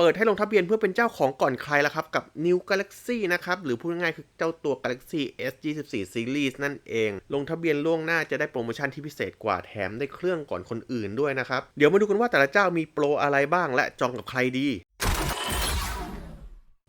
เปิดให้ลงทะเบียนเพื่อเป็นเจ้าของก่อนใครแล้วครับ กับ New Galaxy นะครับ หรือพูดง่ายๆคือเจ้าตัว Galaxy S24 Series นั่นเอง ลงทะเบียนล่วงหน้าจะได้โปรโมชั่นที่พิเศษกว่าแถมได้เครื่องก่อนคนอื่นด้วยนะครับ เดี๋ยวมาดูกันว่าแต่ละเจ้ามีโปรอะไรบ้างและจองกับใครดี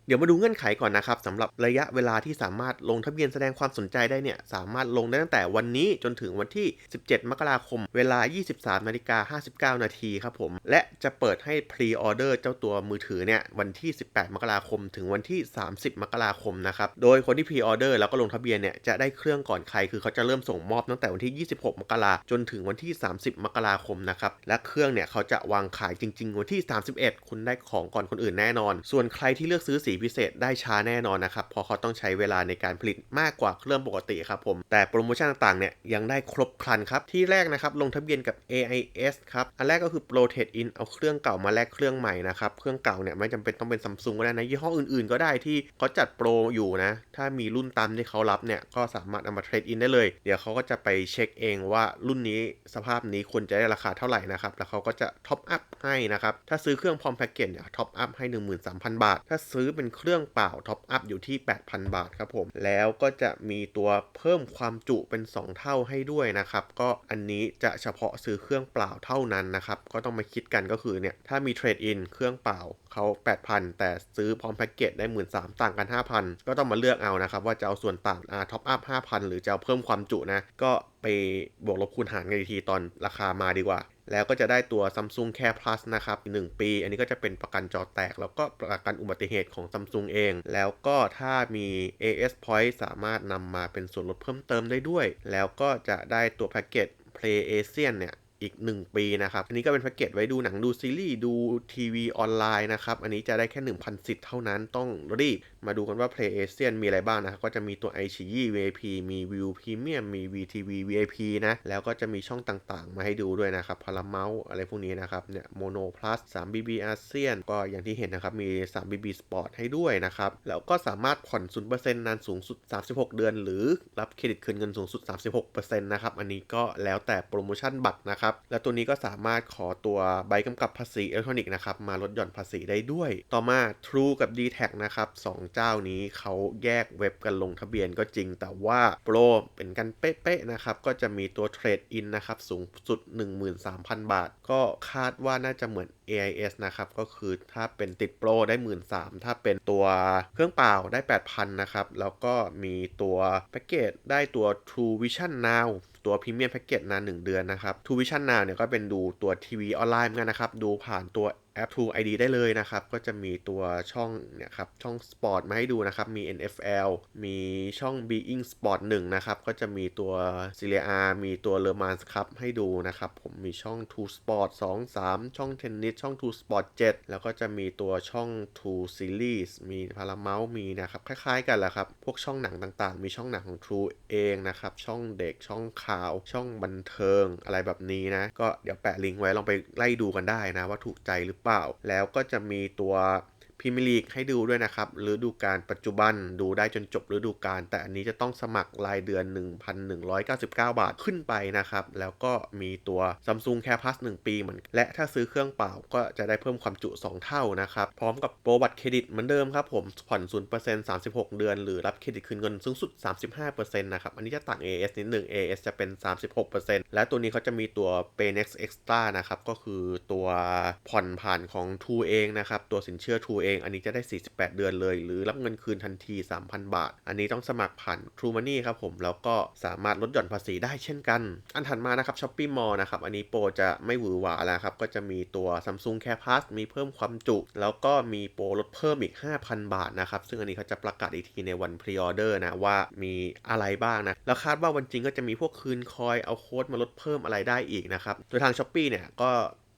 เดี๋ยวมาดูเงื่อนไขก่อนนะครับสำหรับระยะเวลาที่สามารถลงทะเบียนแสดงความสนใจได้เนี่ยสามารถลงได้ตั้งแต่วันนี้จนถึงวันที่ 17 มกราคม เวลา 23นาฬิกา59 นาทีครับผม และจะเปิดให้พรีออเดอร์เจ้าตัวมือถือเนี่ยวันที่ 18 มกราคม ถึงวันที่ 30 มกราคมนะครับโดยคนที่พรีออเดอร์แล้วก็ลงทะเบียนเนี่ยจะได้เครื่องก่อนใครคือเขาจะเริ่มส่งมอบตั้งแต่วันที่ 26 มกราจนถึงวันที่ 30 มกราคมนะครับและเครื่องเนี่ยเขาจะวางขายจริง ๆ วันที่ 31 คุณได้ของก่อนคนอื่นแน่นอน ส่วนใครที่เลือกซื้อสีพิเศษได้ช้าแน่นอนนะครับเพราะเขาต้องใช้เวลาในการผลิตมากกว่าเครื่องปกติครับผม แต่โปรโมชั่นต่างๆเนี่ยยังได้ครบครันครับ ที่แรกนะครับลงทะเบียนกับ AIS ครับ อันแรกก็คือ Pro Trade In เอาเครื่องเก่ามาแลกเครื่องใหม่นะครับเครื่องเก่าเนี่ยไม่จำเป็นต้องเป็นซัมซุงก็ได้นะยี่ห้ออื่นๆ ก็ได้ที่เขาจัดโปรอยู่นะถ้ามีรุ่นตามที่เขารับเนี่ยก็สามารถเอามาเทรดอินได้เลย เดี๋ยวเขาก็จะไปเช็คเองว่ารุ่นนี้สภาพนี้ควรจะได้ราคาเท่าไหร่นะครับแล้วเขาก็จะท็อปอัพให้นะครับถ้าซื้อเครื่องพร้อมแพ็กเกจเนี่ยท็อปอัพให้ 13,000 บาท ถ้าซื้อเป็นเครื่องเปล่าท็อปอัพอยู่ที่ 8,000 บาทครับผมแล้วก็จะมีตัวเพิ่มความจุเป็น 2 เท่าให้ด้วยนะครับก็อันนี้จะเฉพาะซื้อเครื่องเปล่าเท่านั้นนะครับก็ต้องมาคิดกันก็คือเนี่ยถ้ามีเทรดอินเครื่องเปล่าเขา8,000 แต่ซื้อพร้อมแพ็กเกจได้ 13,000ต่างกัน 5,000 ก็ต้องมาเลือกเอานะครับว่าจะเอาส่วนต่างอ่าท็อปอัพ5,000 หรือจะเอาเพิ่มความจุนะก็ไปบวกลบคูณหารกันอีกทีตอนราคามาดีกว่า แล้วก็จะได้ตัว Samsung Care Plus นะครับ 1 ปี อันนี้ก็จะเป็นประกันจอแตก แล้วก็ประกันอุบัติเหตุของ Samsung เอง แล้วก็ถ้ามี AS Point สามารถนำมาเป็นส่วนลดเพิ่มเติมได้ด้วย แล้วก็จะได้ตัวแพ็กเกจ Play Asian เนี่ย อีก 1 ปีนะครับ อันนี้ก็เป็นแพ็กเกจไว้ดูหนังดูซีรีส์ดูทีวีออนไลน์นะครับ อันนี้จะได้แค่ 1,000 สิทธิ์เท่านั้นต้องรีบ มาดูกันว่า Play Asian มีอะไรบ้างนะครับก็จะมีตัว i อ i VIP มี View Premium มี VTV VIP นะ แล้วก็จะมีช่องต่างๆ มาให้ดูด้วยนะครับ Paramount อะไรพวกนี้นะครับเนี่ย Mono Plus 3BB ASEAN ก็อย่างที่เห็นนะครับมี 3BB Sport ให้ด้วยนะครับ แล้วก็สามารถผ่อน 0%นานสูงสุด 36 เดือน หรือรับเครดิตคืนเงินสูงสุด 36%นะครับอันนี้ก็แล้วแต่โปรโมชั่นบัตรนะครับและตัวนี้ก็สามารถขอตัวใบกำกับภาษีอิเล็กทรอนิกส์นะครับมาลดหย่อนภาษีได้ด้วย ต่อมา True กับ d t แทนะครับสองเจ้านี้เขาแยกเว็บกันลงทะเบียนก็จริง แต่ว่าโปรเป็นกันเป๊ะๆนะครับก็จะมีตัวเทรดอินนะครับสูงสุด 13,000 บาท ก็คาดว่าน่าจะเหมือน AIS นะครับก็คือถ้าเป็นติดโปรได้ 13,000ถ้าเป็นตัวเครื่องเปล่าได้ 8,000นะครับแล้วก็มีตัวแพ็กเกจได้ตัว True Vision Now ตัวพรีเมียมแพ็กเกจนาน 1 เดือนนะครับ True Vision Now เนี่ยก็เป็นดูตัวทีวีออนไลน์เหมือนกันนะครับ ดูผ่านตัว แอป True ID ได้เลยนะครับ ก็จะมีตัวช่องเนี่ยครับช่อง Sport มาให้ดูนะครับ มี NFL มีช่อง Being Sport 1 นะครับ ก็จะมีตัว Serie A มีตัว Le Mans Cup ให้ดูนะครับ ผมมีช่อง True Sport 2 3 ช่องเทนนิสช่อง True Sport 7 แล้วก็จะมีตัวช่อง True Series มี Paramount มีนะครับ คล้ายๆกันแหละครับ พวกช่องหนังต่างๆ มีช่องหนังของ True เองนะครับ ช่องเด็กช่องข่าว ช่องบันเทิงอะไรแบบนี้นะ ก็เดี๋ยวแปะลิงก์ไว้ลองไปไล่ดูกันได้นะว่าถูกใจหรือเปล่าเปล่า แล้วก็จะมีตัว พรีเมียร์ลีกให้ดูด้วยนะครับฤดูกาลปัจจุบันดูได้จนจบฤดูกาลแต่อันนี้จะต้องสมัครรายเดือน 1,199 บาทขึ้นไปนะครับ แล้วก็มีตัว Samsung Care Plus 1 ปีเหมือนและถ้าซื้อเครื่องเปล่าก็จะได้เพิ่มความจุ 2 เท่านะครับ พร้อมกับโปรบัตรเครดิตเหมือนเดิมครับผม ผ่อน 0% 36 เดือน หรือรับเครดิตคืนเงินสูงสุด 35%นะครับ อันนี้จะต่าง AS นิดหนึ่ง AS จะเป็น 36%และตัวนี้เขาจะมีตัว Paynex Extra นะครับก็คือตัวผ่อนผ่านของ True เองนะครับตัวสินเชื่อ True เองอันนี้จะได้ 48 เดือนเลย หรือรับเงินคืนทันที 3,000 บาท อันนี้ต้องสมัครผ่าน True Money ครับผม แล้วก็สามารถลดหย่อนภาษีได้เช่นกัน อันถัดมานะครับ Shopee Mall นะครับ อันนี้โปรจะไม่หวือหวาแล้วครับ ก็จะมีตัว Samsung Care Plus มีเพิ่มความจุ แล้วก็มีโปรลดเพิ่มอีก 5,000 บาทนะครับ ซึ่งอันนี้เขาจะประกาศอีกทีในวันพรีออเดอร์นะว่ามีอะไรบ้างนะ แล้วคาดว่าวันจริงก็จะมีพวกคืนคอย เอาโค้ดมาลดเพิ่มอะไรได้อีกนะครับ โดยทาง Shopee เนี่ยก็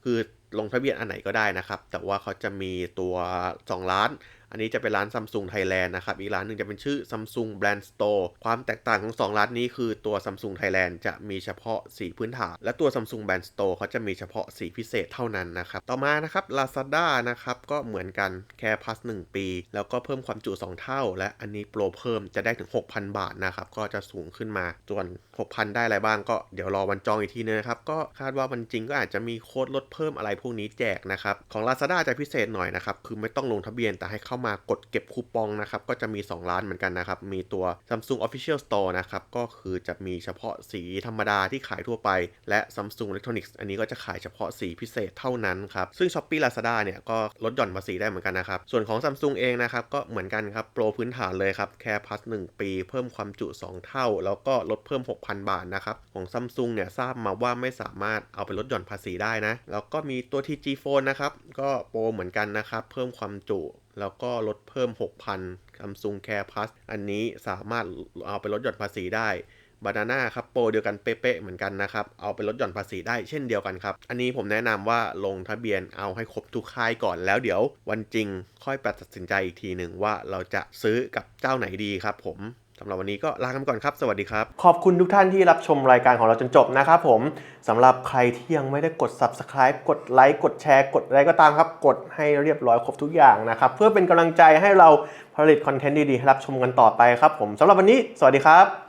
คือ ลงทะเบียนอันไหนก็ได้นะครับ แต่ว่าเขาจะมีตัว 2 ล้าน อันนี้จะเป็นร้าน Samsung Thailand นะครับ อีกร้านหนึ่งจะเป็นชื่อ Samsung Brand Store ความแตกต่างของ 2 ร้านนี้คือตัว Samsung Thailand จะมีเฉพาะสีพื้นฐาน และตัว Samsung Brand Store เขาจะมีเฉพาะสีพิเศษเท่านั้นนะครับ ต่อมานะครับ Lazada นะครับ ก็เหมือนกันแค่ plus 1ปี แล้วก็เพิ่มความจุ 2 เท่า และอันนี้โปรเพิ่มจะได้ถึง 6,000 บาทนะครับ ก็จะสูงขึ้นมา ส่วน 6,000 ได้อะไรบ้างก็เดี๋ยวรอวันจองอีกทีนึงนะครับ ก็คาดว่าวันจริงก็อาจจะมีโค้ดลดเพิ่มอะไรพวกนี้แจกนะครับ ของ Lazada จะพิเศษหน่อยนะครับ คือไม่ต้องลงทะเบียนแต่ให้เข้ามากดเก็บคูปองนะครับก็จะมี 2 ร้านเหมือนกันนะครับ มีตัว Samsung Official Store นะครับก็คือจะมีเฉพาะสีธรรมดาที่ขายทั่วไป และ Samsung Electronics อันนี้ก็จะขายเฉพาะสีพิเศษเท่านั้นครับ ซึ่ง Shopee Lazada เนี่ยก็ลดหย่อนภาษีได้เหมือนกันนะครับ ส่วนของ Samsung เองนะครับก็เหมือนกันครับ โปรพื้นฐานเลยครับแค่ plus 1ปี เพิ่มความจุ 2 เท่า แล้วก็ลดเพิ่ม 6,000 บาทนะครับของ Samsung เนี่ยทราบมาว่าไม่สามารถเอาไปลดหย่อนภาษีได้นะแล้วก็มีตัว TG Phone นะครับก็โปรเหมือนกันนะครับเพิ่มความจุ แล้วก็ลดเพิ่ม 6,000 Samsung Care Plus อันนี้สามารถเอาไปลดหย่อนภาษีได้บานาน่าครับโปรเดียวกันเป๊ะๆเหมือนกันนะครับ เอาไปลดหย่อนภาษีได้เช่นเดียวกันครับ อันนี้ผมแนะนำว่าลงทะเบียนเอาให้ครบทุกค่ายก่อนแล้วเดี๋ยววันจริงค่อยตัดสินใจอีกทีหนึ่งว่าเราจะซื้อกับเจ้าไหนดีครับผม สำหรับวันนี้ก็ลากันไปก่อนครับ สวัสดีครับ ขอบคุณทุกท่านที่รับชมรายการของเราจนจบนะครับผมสำหรับใครที่ยังไม่ได้กด subscribe กดไลค์กดแชร์กดอะไรก็ตามครับ กดให้เรียบร้อยครบทุกอย่างนะครับ เพื่อเป็นกำลังใจให้เราผลิตคอนเทนต์ดีๆให้รับชมกันต่อไปครับผมสำหรับวันนี้ สวัสดีครับ